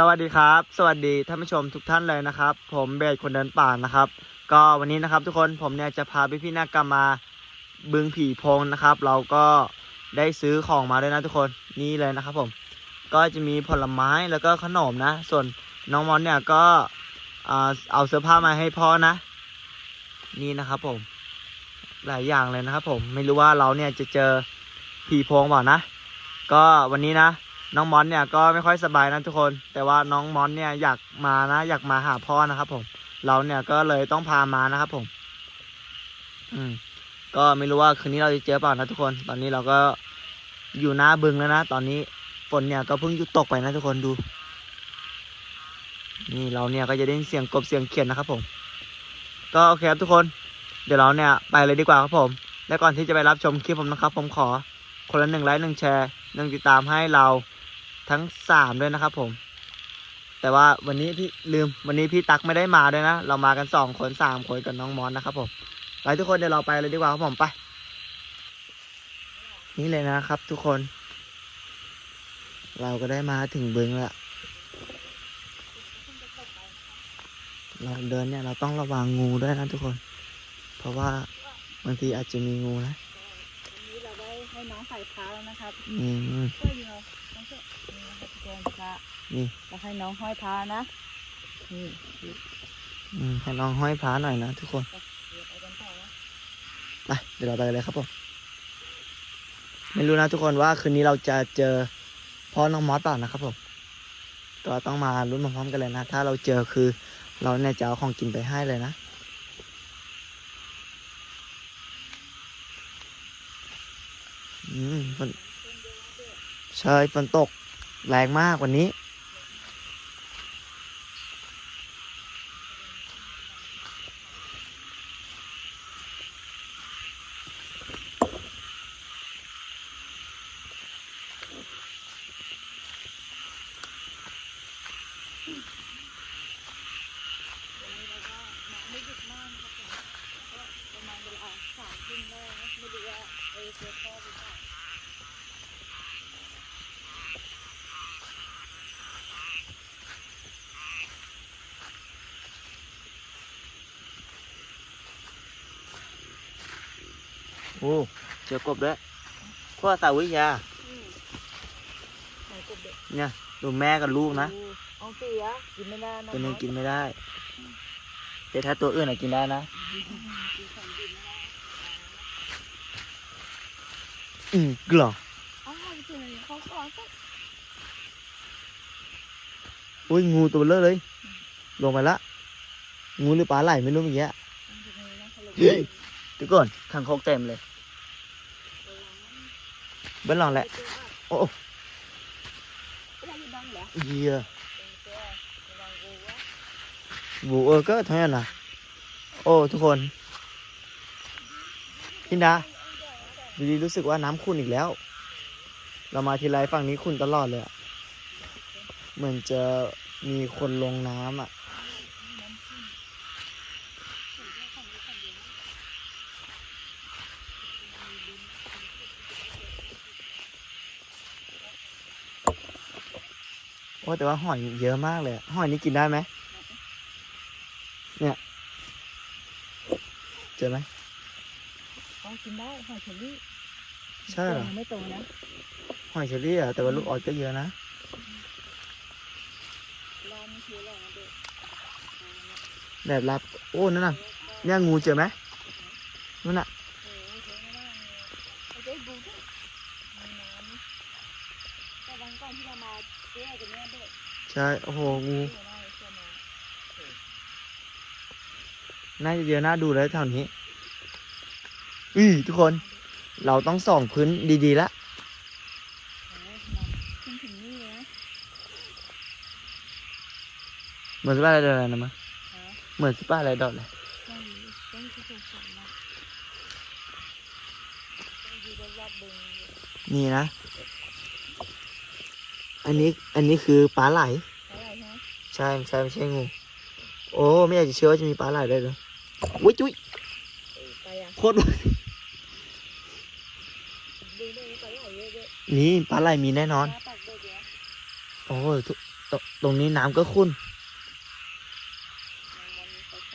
สวัสดีครับ สวัสดีท่านผู้ชมทุกท่านเลยนะครับ ผมเบสคนเดินป่านะครับ ก็วันนี้นะครับทุกคนผมเนี่ยจะพาพี่พี่นักกรรมมาบึงผีโพงนะครับ เราก็ได้ซื้อของมาด้วยนะทุกคนนี่เลยนะครับ ผมก็จะมีผลไม้แล้วก็ขนมนะ ส่วนน้องมอนเนี่ยก็เอาเสื้อผ้ามาให้พ่อนะ นี่นะครับผม หลายอย่างเลยนะครับ ผมไม่รู้ว่าเราเนี่ยจะเจอผีโพงเปล่านะ ก็วันนี้นะ น้องมอนเนี่ยก็ไม่ค่อยสบายนะทุกคน แต่ว่าน้องมอนเนี่ยอยากมานะอยากมาหาพ่อนะครับผม เราเนี่ยก็เลยต้องพามานะครับผม อืม ก็ไม่รู้ว่าคืนนี้เราจะเจอเปล่านะทุกคน ตอนนี้เราก็อยู่หน้าบึงแล้วนะตอนนี้ฝนเนี่ยก็เพิ่งหยุดตกไปนะทุกคนดู นี่เราเนี่ยก็จะได้ยินเสียงกบเสียงเขียนนะครับผม ก็โอเคครับทุกคน เดี๋ยวเราเนี่ยไปเลยดีกว่าครับผม และก่อนที่จะไปรับชมคลิปผมนะครับ ผมขอคนละหนึ่งไลค์หนึ่งแชร์หนึ่งติดตามให้เรา ทั้งสามด้วยนะครับผม แต่ว่าวันนี้พี่ลืมวันนี้พี่ตักไม่ได้มาด้วยนะ เรามากันสองคนสามคนกับน้องมอนนะครับผมไปทุกคนเดี๋ยวเราไปเลยดีกว่าครับผมไป นี่เลยนะครับ ทุกคน เราก็ได้มาถึงบึงแล้วเราเดินเนี่ยเราต้องระวังงูด้วยนะทุกคน เพราะว่าบางทีอาจจะมีงูนะ วันนี้เราได้ให้น้องใส่พระแล้วนะครับอืมช่วยเราน้องเชื่อนี่นะครับแกนพระนี่เราให้น้องห้อยพระนะนี่อืมให้น้องห้อยพระหน่อยนะทุกคนเดี๋ยวไปกันต่อนะไปเดี๋ยวเราไปกันเลยครับผมไม่รู้นะทุกคนว่าคืนนี้เราจะเจอพ่อน้องมอสเปล่านะครับผมก็ต้องมาลุ้นพร้อมๆกันเลยนะ ถ้าเราเจอคือเราเนี่ยจะเอาของกินไปให้เลยนะ อืมฝนใช่ฝนตกแรงมากวันนี้ ไม่ดึกมากนะครับผมก็ประมาณเวลาสามทุ่มได้นะไม่รู้ว่าเออเจอพ่อหรือเปล่า โอ้เจอกบด้วยพ่อสาวิทยาอืมไหนกบเด็กเนี่ยดูแม่กับลูกนะดูเอาเสียกินไม่ได้นะตัวนี้กินไม่ได้ แต่ถ้าตัวอื่นอะกินได้นะกินของกินไม่ได้อืมกล่องอ้าวกินอะไรเขาขอสักอุ้ยงูตัวเบลอเลย ลงไปละ งูหรือปลาไหลไม่รู้เมื่อกี้เฮ้ย ทุกคนทางโคกเต็มเลย เบิ้ลลองแหละ โอ้ไม่ได้ยินดังเหรอเหี้ยเป็นตัวระวังกูวะบูเออก็เท่านั้นนะโอ้ ทุกคนพินดาดูดีรู้สึกว่าน้ำขุ่นอีกแล้ว เรามาทีไรฝั่งนี้ขุ่นตลอดเลยอะเหมือนจะมีคนลงน้ำอะ โอ้แต่ว่าหอยเยอะมากเลยอะหอยนี่กินได้ไหมเนี่ยเจอไหมอ๋อกินได้หอยเชอรี่ใช่เหรอยังไม่โตนะหอยเชอรี่อะแต่ว่าลูกออสก็เยอะนะร้านนี้คืออะไรนะเด็กแบบรับโอ้นั่นน่ะเนี่ยงูเจอไหมนั่นน่ะ โอ้โหเยอะมากเลยเอาใจดูด้วยในน้ำนี่แต่วันก่อนที่เรามาเจอกันเนี่ยเด็ก ใช่โอ้โหงูน่าจะเยอะน่าดูแล้วแถวนี้อือทุกคนเราต้องส่องพื้นดีๆละเหมือนสปาอะไรดอกอะไรนะมั้งเหมือนสปาอะไรดอกเลยนี่นะ อันนี้อันนี้คือปลาไหลอะไรฮะใช่ใช่ไม่ใช่งูโอ้ไม่อยากจะเชื่อว่าจะมีปลาไหลได้วยเลยอุ้ยจุ้ยเออไปอะโคตรดูด้วยไปไหลเยอะด้วยนี่ปลาไหลมีแน่นอนหน้าปากเด็กเนี่ยโอ้ยทุกตตรงนี้น้ำก็ขุ่นมันมีไฟไฟ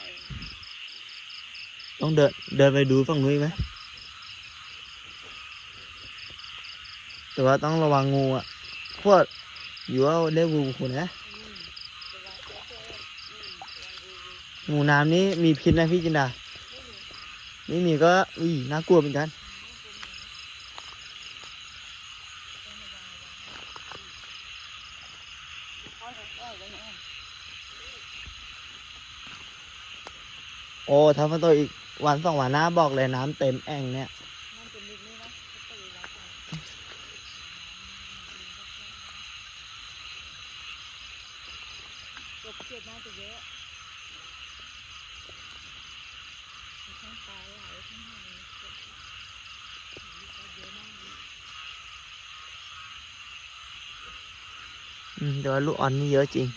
ต้องเดินเดินไปดูฝั่งนู้นอีกไหมแต่ว่าต้องระวังงูอะพวก อยู่ว่าได้วูคุณนะอืมระวังเชื้อเพลิงอืมระวังงูน้ำนี้มีพิษนะพี่จินดา ไม่มีไม่มีก็อุ้ยน่ากลัวเหมือนกันอ้อยอ้อยไว้เนี่ยโอ้ถ้าฝนตกอีกวันสองวันหน้าบอกเลยน้ำเต็มแอ่งเนี่ย มันเป็นนิดนี้นะจะตื่นแล้วก บเขียดน่าจะเยอะมีทั้งปลาไหลทั้งหอยกบเยอะมากเลยอืมแต่ว่าลูกออนนี่เยอะจริง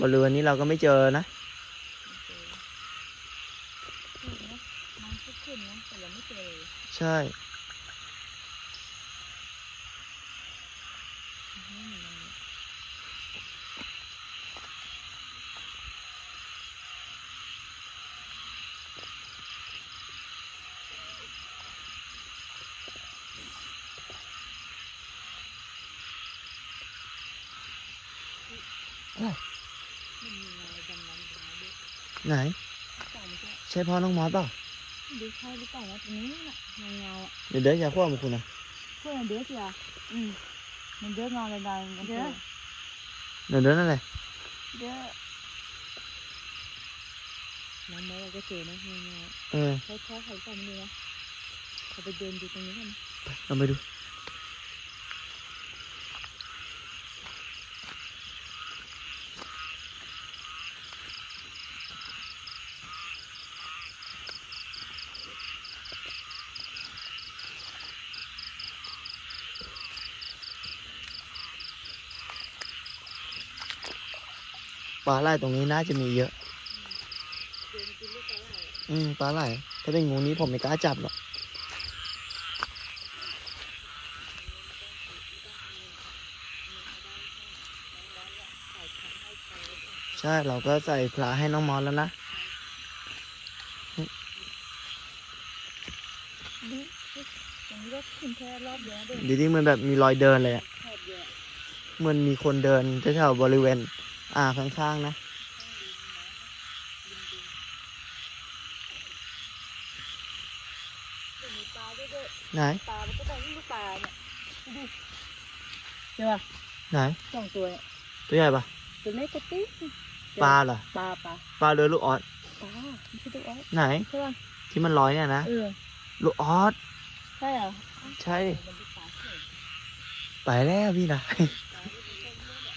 บริเวณนี้เราก็ไม่เจอนะขึ้นนะน้ำก็ขึ้นนะแต่เราไม่เจอเลย ใช่ ไม่มีอะไรเลย ไม่มีอะไรดำน้ำร้ายด้วยไหนเต่ามันก็ใช่พ่อน้องมอสเปล่าดูใช่หรือเปล่านะตรงนี้น่ะเงาๆอะเดี๋ยวเดี๋ยวจะพ่อมาคุณนะพวกมันเดือดจ้ะอืมมันเดือดนอนเลยได้มันเดือดเดี๋ยวเดี๋ยวนั่นแหละเดือดน้ำแม่เราก็เจอนะเงาเออๆเขาแค่เขาใส่ไม่ดูนะเขาไปเดินดูตรงนี้กันเราไปดู ปลาไหลตรงนี้น่าจะมีเยอะเดินกินลูกปลาไหลอืมปลาไหลถ้าเป็นงูนี้ผมไม่กล้าจับหรอกใช่ เราก็ใส่ปลาให้น้องมอสแล้วนะดิตรงนี้ก็ขึ้นแค่รอบเดียวนะเดินดีที่มันแบบมีรอยเดินเลยอะแคบเยอะเหมันมีคนเดินแถวๆบริเวณ อ่าข้างๆนะเดี๋ยวมีปลาด้วยด้วยไหนปลามันก็ได้ลูกปลาเนี่ยดูดิใช่ป่ะไหนสองตัวเนี่ยตัวใหญ่ปะตัวเล็กกระติ๊กปลาเหรอปลาปลาปลาเรือลูกออสปลาไม่ใช่ตัวอ้อยไหนใช่ป่ะที่มันลอยเนี่ยนะเออลูกออสใช่เหรอใช่ดิมันเป็นปลาเฉยไปแล้วพี่นะ ปลาไม่เป็นต้นเลือดอะ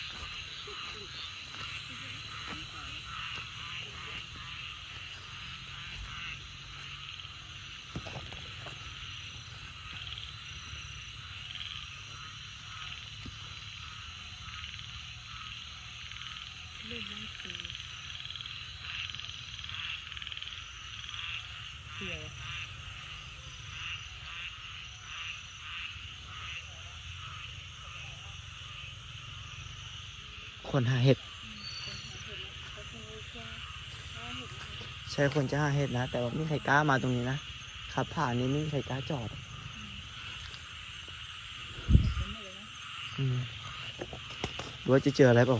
เรื่องนั้นคือ เกี่ยวคนหาเห็ดคนหาเห็ดนะเขาคงรู้แค่ว่าเห็ดมันใช่คนจะหาเห็ดนะ แต่ว่าไม่มีใครกล้ามาตรงนี้นะขับผ่านนี้ไม่มีใครกล้าจอดเป็นหมดเลยนะอืมหรือว่าจะเจออะไรเปล่า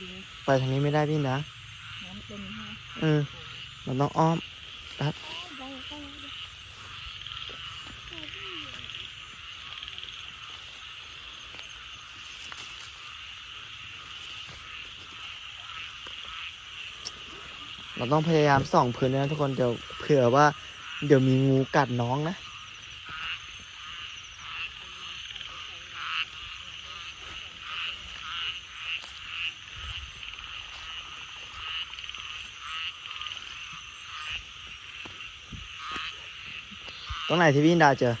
ดูไปทางนี้ไม่ได้พี่นะน้ำเต็มนะเออมันต้องอ้อม ได้ได้ได้เราต้องพยายามส่องพื้นด้วยนะทุกคนเดี๋ยวเผื่อว่า เดี๋ยวมีงูกัดน้องนะ รงไหนที่พี่อินดาเจอ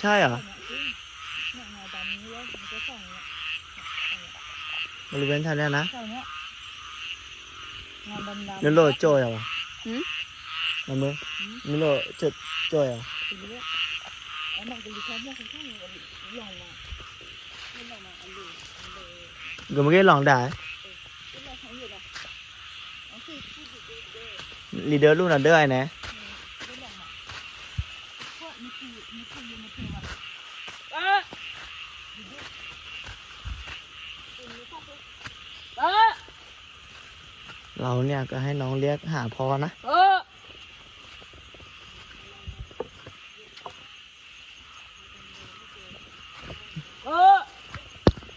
ใช่เหรอเนี่ยเงาดำนี้แล้วมันก็ส่องเนี่ยบริเวณแถวเนี้ยนะแถวเนี้ยเงาดำๆแล้วโหลดโจยเหรอวะหืมน้ำมือหืมมีโหลดจุดโจยเหรอไปเรื่อยแล้วมันก็อยู่แค่พวกข้างๆมันลงมาไม่ลงมาอันเดียวอันเดียวกูไม่ได้ลองได้ที่เราทำอยู่นะเอาสิพูดอยู่เด้อลีเดอร์ลูกนันเดอร์ไอ้นะ ไม่ลงมาเพราะนี่คือนี่คือยูนิเทอร์อะเออ เราเนี่ยก็ให้น้องเรียกหาพอนะเออเออ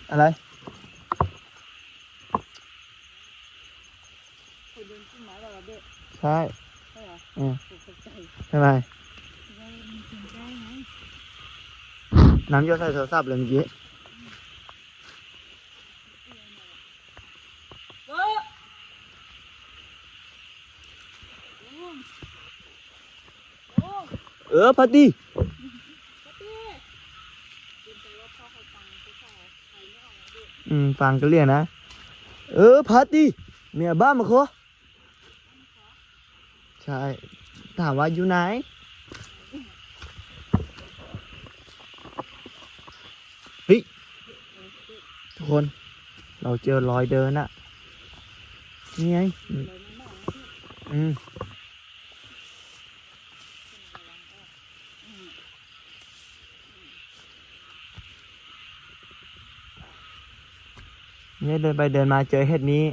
อะไรคนเดินขึ้นมาแล้วเราเด็กใช่ใช่เหรออืมตกใจทำไมเรามีเสียงได้ไงน้ำหยดใส่โทรศัพท์เลยเมื่อกี้ เออลุงลุง เออพัดดีปะตี้เป็นใจว่าพ่อเขาฟังเขาใส่ใครไม่ออกมาด้วยอืมฟังก็เรียกนะ เออพัดดีเมียบ้านมาโคใช่ ถามว่าอยู่ไหนเฮ้ยทุกคน เราเจอรอยเดินอะนี่ไง อืม เลยไม่บอกนะพี่ อืม อืม เนี่ยเดินไปเดินมาเจอเห็ดนี้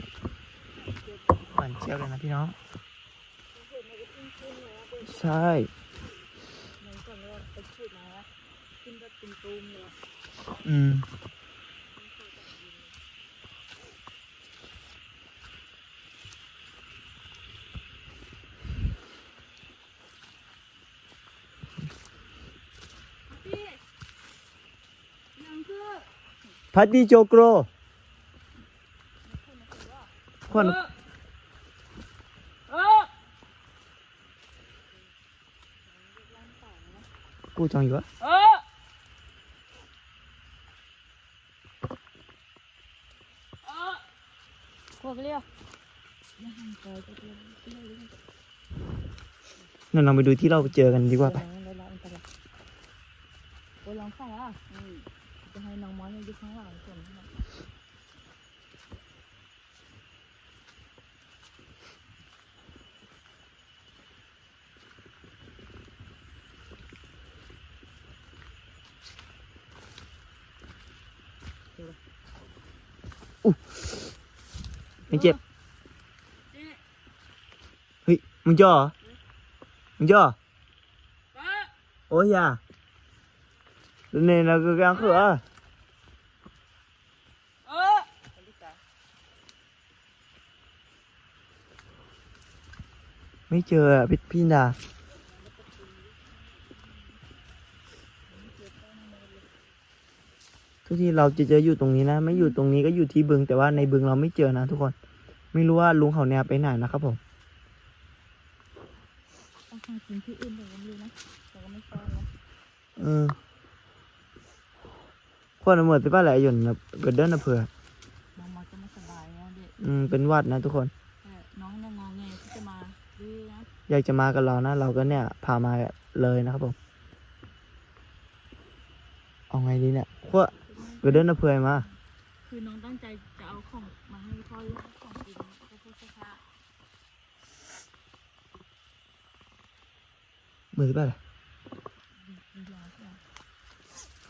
หวานเจี๊ยบเลยนะพี่น้อง ใช่อืมพัดดีโจโกร คนเออกูจังอยู่วะเออเออพวกเรียกยังห่างไกลจะเรียกเรียกเรียกนั่นเราไปดูที่เราเจอกันดีกว่าไปเดี๋ยวเราอันตรายโอ้ยลองเข้าอะอืมจะให้น้องมอนอยู่ข้างหลังส่วนข้างหลัง ไม่เจ็บ เฮ้ย มึงจ่อเหรอมึงจ่อโอ้ยอย่าเนี่ยเราก็กางเขือเอไม่เจออะพี่พี่ดาทุกทีเราจะเจออยู่ตรงนี้นะ ไม่อยู่ตรงนี้ก็อยู่ที่บึงแต่ว่าในบึงเราไม่เจอนะทุกคน ไม่รู้ว่าลุงเขาเนี่ยไปไหนนะครับผม หากินที่อื่นแต่ก็ไม่รู้นะแต่ก็ไม่ชอบนะเออคนเหมือนที่ป้าแหละอยู่นะเกิดเดินนะเผื่อน้องมอนก็ไม่สบายนะเด็กอืมเป็นหวัดนะทุกคน แต่น้องเนี่ยงอแงที่จะมาดื้อนะอยากจะมากับเรานะ เราก็เนี่ย พามาเลยนะครับผม เอาไงดีเนี่ยขั้วเกิดเดินนะเผื่อมา คือน้องตั้งใจจะเอาของมาให้พ่อเลือกของกินแล้วก็พวกเสื้อผ้า มือที่ป้าแหละดีร้อนใช่ไหม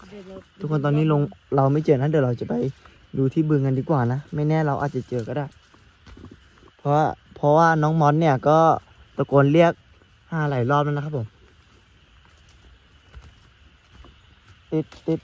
เดี๋ยวเราทุกคนตอนนี้ลงเราไม่เจอนะเดี๋ยวเราจะไปดูที่บึงกันดีกว่านะ ไม่แน่เราอาจจะเจอก็ได้ เพราะว่าเพราะว่าน้องมอนเนี่ยก็ตะโกนเรียกห้าหลายรอบแล้วนะครับผมติดติด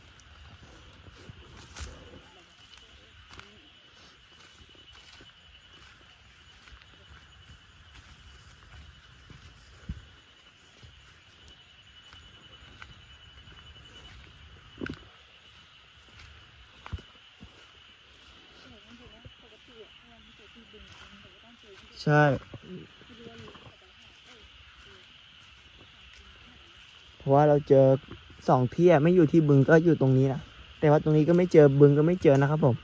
ใช่ เพราะว่าเราเจอสองที่อะไม่อยู่ที่บึงก็อยู่ตรงนี้นะแต่ว่าตรงนี้ก็ไม่เจอบึงก็ไม่เจอนะครับผม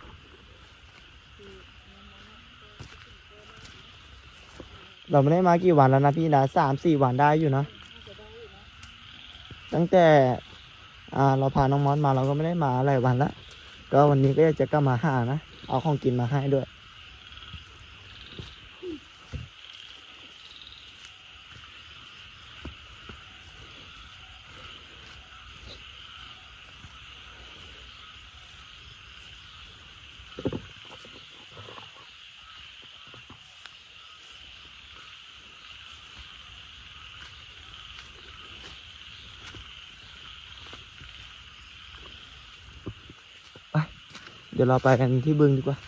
เราไม่ได้มากี่วันแล้วนะพี่นะสามสี่วันได้อยู่นะ ตั้งแต่อ่าเราพาน้องมอสมาเราก็ไม่ได้มาหลายวันละก็วันนี้ก็จะกลับมาหานะ เอาของกินมาให้ด้วย เดี๋ยวเราไปกันที่บึงดีกว่า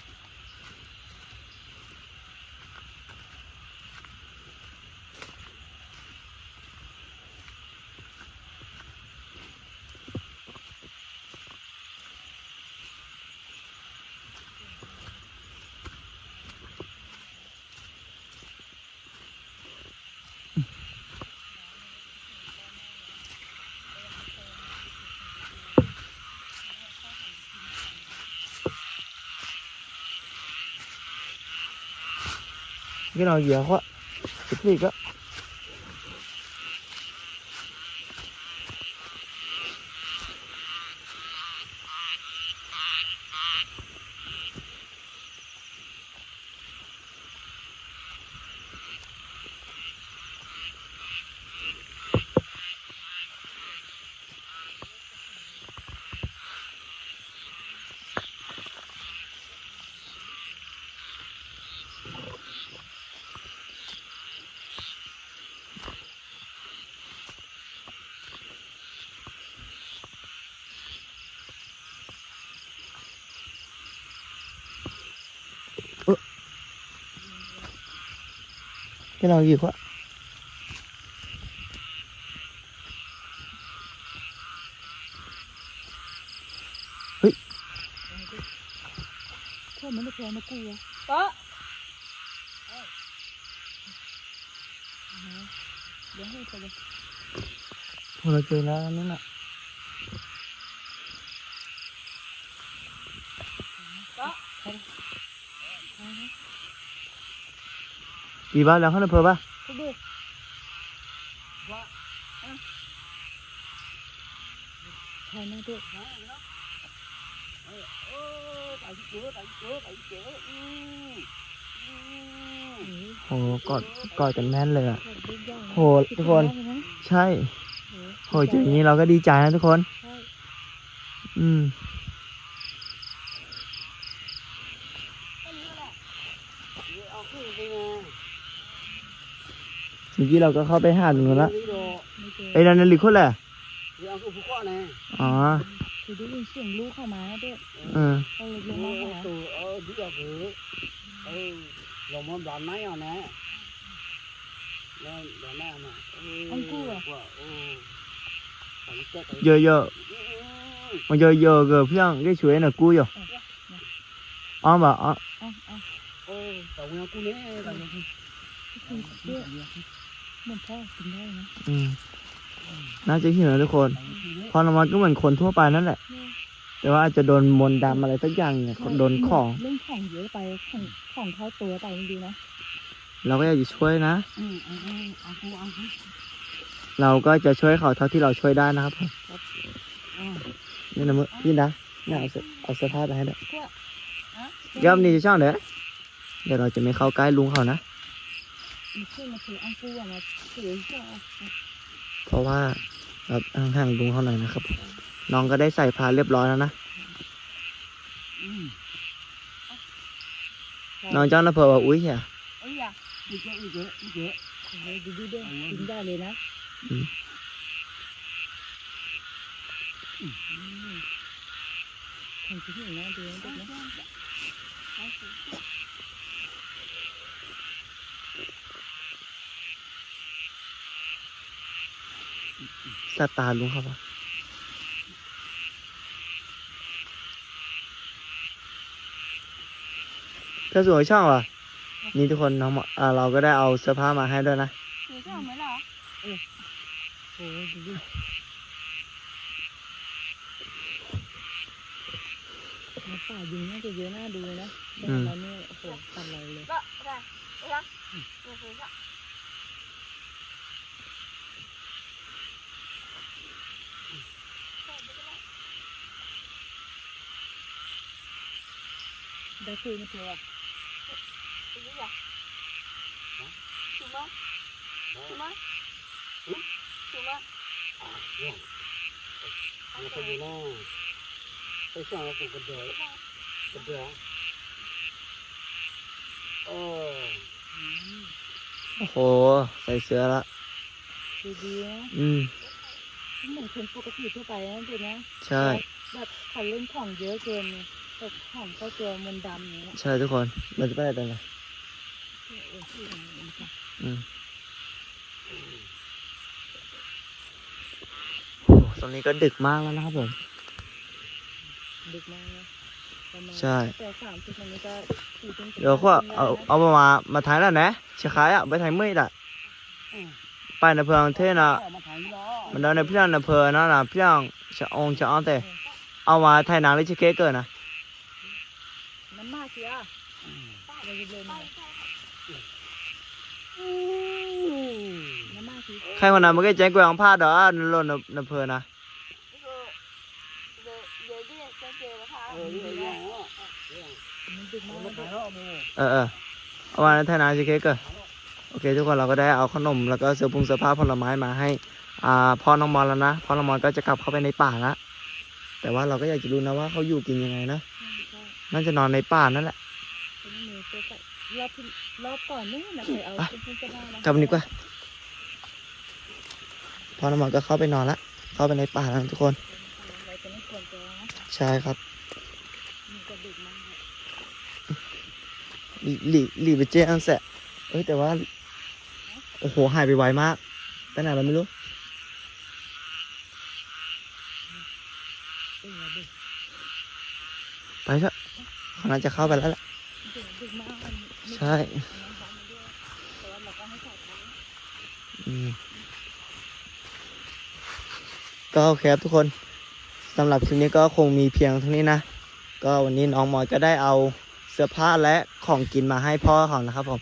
你俩圆滑，这可以干。Cái nào dở quá cái gì đó cái nào gì quá พวกมันไม่เคยมากลัวปะเดี๋ยวให้ไปเลย thôi là chơi lá nó nè ปะ đi ba lần hết phơ ba ทุกเด็กใช่ไหมเด็กโหกอดกอดกันแน่นเลยอะโหทุทุกกคคนนใช่โหโหเจออย่างนี้เราก็ดีใจนะทุกคนใช่อืม มื่อกี้เราก็เข้าไปหาตรงนู้นละไม่เจอไอ้นั่นนั่นลิคนแหละอ๋อคือได้ยินเสียงลูกเข้ามาเด็กเออก็เลยลงมาหา lòng món đòn máy à nè nó đòn máy à nè Ông cu à? giờ giờ mà giờ giờ gờ phiang cái chuối là cua rồi ông bảo ờ, เอ้าเอ้า tàu nhau cu nè คือเด็กเหมือน พ่อกินได้นะ ừ. น่าจะหิวนะทุกคนพอลงมาก็เหมือนคนทั่วไปนั่นแหละ แต่ว่าอาจจะโดนมนต์ดำอะไรสักอย่างเนี่ยโดนของ เรื่องของเยอะไปของของเข้าตัวไปมันดีนะ เราก็อยากจะช่วยนะ ừ ừ ừ ăn cu ăn cu เราก็จะช่วยเขาเท่าที่เราช่วยได้นะครับผม ừ นี่นะมึงพี่นะนี่เอาเสื้อเอาเสื้อผ้าไปให้ด้วยอะย่อมนี่จะช่างเด้อเดี๋ยวเราจะไม่เข้าใกล้ลุงเขานะมัน ขึ้นมาถืออังกูอะมาถือก็เพราะว่าเราห่างๆลุงเขาหน่อยนะครับผมน้องก็ได้ใส่ผ้าเรียบร้อยแล้วนะ ừ น้องเจ้าหน้าเผื่อว่าอุ้ยเหี้ยเอ้ยอะ đi chơi đi chơi đi chơi เฮ้ยดูดูเด้กินได้เลยนะอืมอืมของที่นี่นะดูนะ เด็กนะสตาร์ลุงเขาปะถ้าสวยช่างวะนี่ทุกคนน้องหมออ่าเราก็ได้เอาเสื้อผ้ามาให้ด้วยนะถือก็เอาไหมล่ะเออโอ้ยดูดิมาป่ายิงน่าจะเยอะน่าดูเลยนะได้แล้วเนี่ยโอ้โหตัดเราเลย Đó, đây, đây đó. Rồi, rồi đó. เได้ซื้อมาเถอะ Ini ya. Cuma, cuma, cuma. Iya. Ini Oke. saja lah. Saya aku gede, gede. Oh, โอ้โห ใส่เสื้อละดีดีๆนะอืมเหมือนคนปกติทั่วไปนะเด็กนะ ใช่ แบบเขาเล่นของเยอะเกินไง แต่ของก็ตัวมนต์ดำอย่างเงี้ยใช่ทุกคน มันจะไปไหนกันล่ะเออเออชื่ออะไรนะอืมโอ้ตอนนี้ก็ดึกมากแล้วนะครับผม ดึกมากนะประมาณใช่ แต่สามสิบมันนี้ก็สี่ทุ่มเดี๋ยวก็เอาเอามามามาถ่ายแล้วนะเชียขายอะไปถ่ายเมื่อยอะ ừ. ไปในเพื่องเทศนะ mà thấy nó. มันเดินในพี่น้องในเพอนั่นนะพี่น้องจะองจะเอาแต่เอามาถ่ายหนังหรือชิเค้กเกินนะ น้ำมากสิอะ เราจะเล่นเลยน้ำมากสิใครคนนั้นมันก็แจ้งกวยของผ้าดอกนั่นหล่นในในเพอนะ Ibu, về về đi cho chị là thao. Ừ, đi đi đó. มันดึกมากเลย เออเออเอามาถ่ายหนังชิเค้กเกินโอเค ทุกคนเราก็ได้เอาขนมแล้วก็เสื้อผงเสื้อผ้าผลไม้มาให้ อ่าพ่อน้องมอลแล้วนะพ่อน้องมอลก็จะกลับเข้าไปในป่าละแต่ว่าเราก็อยากจะรู้นะว่าเขาอยู่กินยังไงนะน่าจะนอนในป่านั่นแหละ เป็นมือตัวใส่ รอบที่รอบก่อนนู่นนะเคยเอาขึ้นขึ้นจะได้นะกลับมาดีกว่าพ่อน้องมอลก็เข้าไปนอนละ เข้าไปในป่าแล้วทุกคน เราจะไม่ควรจะนะใช่ครับ มันจะดึกมากเลยหลีหลีหลีไปเจ๊อันแสะเอ้ยแต่ว่า โอ้โห หายไปไวมากไปไหนเราไม่รู้ เออดึกไปเถอะเขาน่าจะเข้าไปแล้วแหละดึกดึกมากมันไม่ ใช่ก็ให้ใส่ท้ายอืมก็โอเคครับทุกคนสำหรับคลิปนี้ก็คงมีเพียงเท่านี้นะ ก็วันนี้น้องมอยก็ได้เอาเสื้อผ้าและของกินมาให้พ่อเขานะครับผม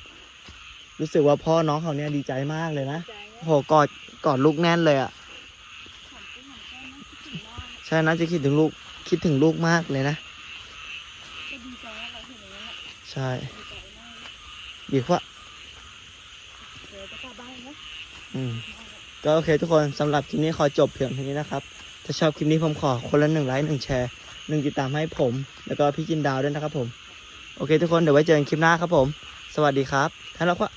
รู้สึกว่าพ่อน้องเขาเนี่ยดีใจมากเลยนะโหกอดกอดลูกแน่นเลยอะ่ะใช่นะจะคิดถึงลูกคิดถึงลูกมากเลยนะใช่ ดีกว่าเดี๋ยวจะกลับบ้านนะอืมก็โอเคทุกคนสำหรับคลิปนี้ขอจบเพียงเท่านี้นะครับ ถ้าชอบคลิปนี้ผมขอคนละหนึ่งไลค์หนึ่งแชร์หนึ่งติดตามให้ผม แล้วก็พี่จินดาวด้วยนะครับผม โอเคทุกคนเดี๋ยวไว้เจอกันคลิปหน้าครับผม สวัสดีครับท่านรักว่า